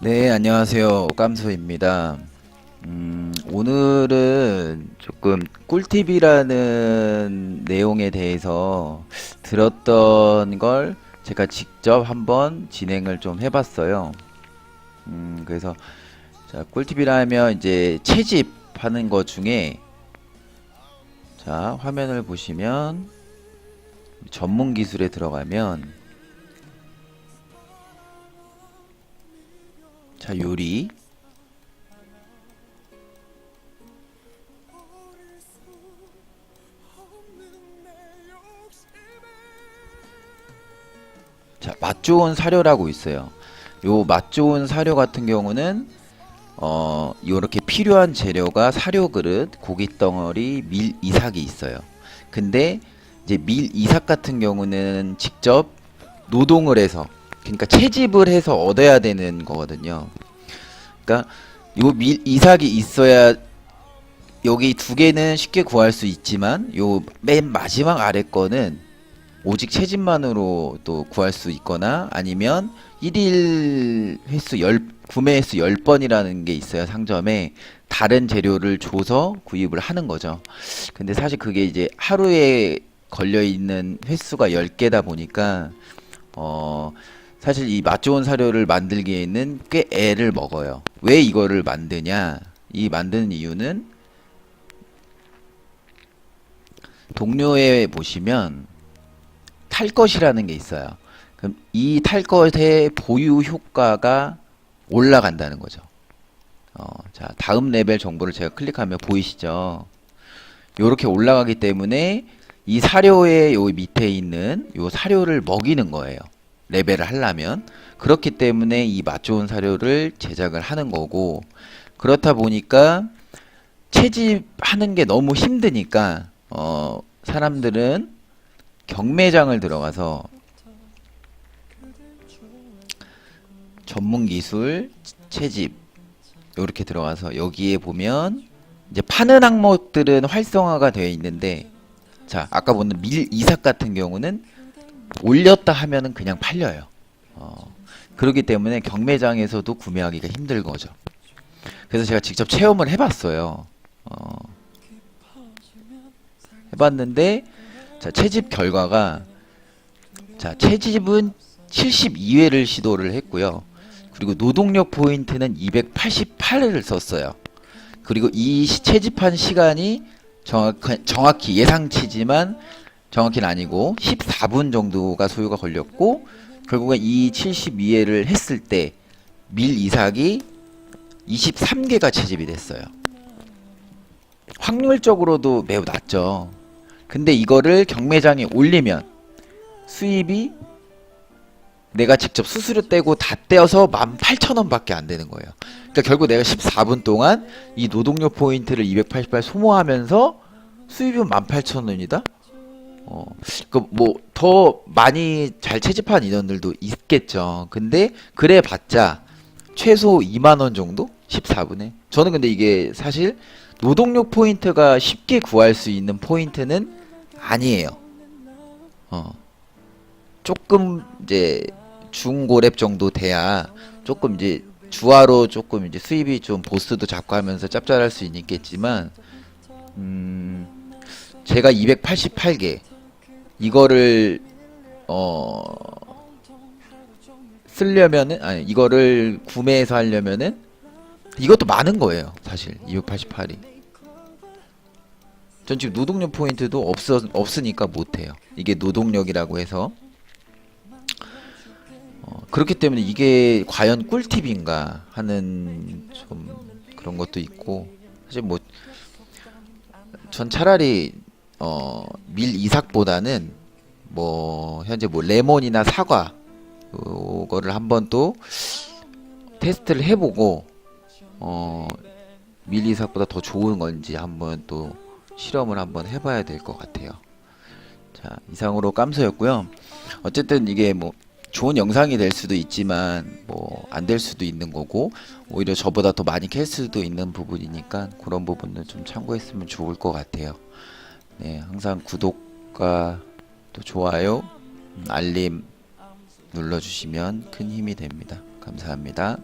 네, 안녕하세요. 깜소입니다. 음, 오늘은 조금 꿀팁이라는 내용에 대해서 들었던 걸 제가 직접 한번 진행을 좀 해봤어요. 음, 그래서 자, 꿀팁이라면 이제 채집하는 것 중에 자, 화면을 보시면 전문 기술에 들어가면 자, 요리. 자, 맛 좋은 사료라고 있어요. 요 맛 좋은 사료 같은 경우는 어, 요렇게 필요한 재료가 사료 그릇, 고기 덩어리, 밀 이삭이 있어요. 근데 이제 밀 이삭 같은 경우는 직접 노동을 해서 그러니까 채집을 해서 얻어야 되는 거거든요. 그러니까 요 밀 이삭이 있어야 여기 두 개는 쉽게 구할 수 있지만 요 맨 마지막 아래 거는 오직 채집만으로 또 구할 수 있거나 아니면 일일 횟수 열 구매 횟수 10번이라는 게 있어요 상점에 다른 재료를 줘서 구입을 하는 거죠. 근데 사실 그게 이제 하루에 걸려 있는 횟수가 10개다 보니까 어 사실 이 맛 좋은 사료를 만들기에는 꽤 애를 먹어요. 왜 이거를 만드냐? 이 만드는 이유는 동료에 보시면 탈 것이라는 게 있어요. 그럼 이 탈 것의 보유 효과가 올라간다는 거죠. 어, 자, 다음 레벨 정보를 제가 클릭하면 보이시죠? 요렇게 올라가기 때문에 이 사료의 요 밑에 있는 요 사료를 먹이는 거예요. 레벨을 하려면. 그렇기 때문에 이 맛 좋은 사료를 제작을 하는 거고, 그렇다 보니까 채집하는 게 너무 힘드니까, 어, 사람들은 경매장을 들어가서 전문 기술 채집 이렇게 들어가서 여기에 보면 이제 파는 항목들은 활성화가 되어 있는데 자 아까 보는 밀 이삭 같은 경우는 올렸다 하면은 그냥 팔려요. 어, 그렇기 때문에 경매장에서도 구매하기가 힘들 거죠. 그래서 제가 직접 체험을 해봤어요. 어, 해봤는데 자 채집 결과가 자 채집은 72회를 시도를 했고요. 그리고 노동력 포인트는 288을 썼어요. 그리고 이 시- 채집한 시간이 정확, 정확히 예상치지만 정확히는 아니고 14분 정도가 소요가 걸렸고 결국엔 이 72회를 했을 때 밀 이삭이 23개가 채집이 됐어요. 확률적으로도 매우 낮죠. 근데 이거를 경매장에 올리면 수입이 내가 직접 수수료 떼고 다 떼어서 18,000원 밖에 안 되는 거예요. 그러니까 결국 내가 14분 동안 이 노동력 포인트를 288 소모하면서 수입은 18,000원이다? 어, 그 뭐 더 많이 잘 채집한 인원들도 있겠죠. 근데 그래 봤자 최소 2만 원 정도? 14분에. 저는 근데 이게 사실 노동력 포인트가 쉽게 구할 수 있는 포인트는 아니에요. 어. 조금 이제 중고렙 정도 돼야 조금 이제 주화로 조금 이제 수입이 좀 보스도 잡고 하면서 짭짤할 수 있겠지만 음 제가 288개 이거를 어 쓰려면은 아니 이거를 구매해서 하려면은 이것도 많은 거예요 사실. 288이. 전 지금 노동력 포인트도 없어 없으니까 못해요. 이게 노동력이라고 해서. 어, 그렇기 때문에 이게 과연 꿀팁인가 하는 좀 그런 것도 있고 사실 뭐 전 차라리 어, 밀 이삭보다는 뭐 현재 뭐 레몬이나 사과 요거를 한번 또 테스트를 해보고 어, 밀 이삭보다 더 좋은 건지 한번 또 실험을 한번 해봐야 될 것 같아요. 자 이상으로 깜소였고요. 어쨌든 이게 뭐 좋은 영상이 될 수도 있지만 뭐 안 될 수도 있는 거고 오히려 저보다 더 많이 캘 수도 있는 부분이니까 그런 부분은 좀 참고했으면 좋을 것 같아요. 네, 항상 구독과 또 좋아요, 음, 알림 눌러주시면 큰 힘이 됩니다. 감사합니다.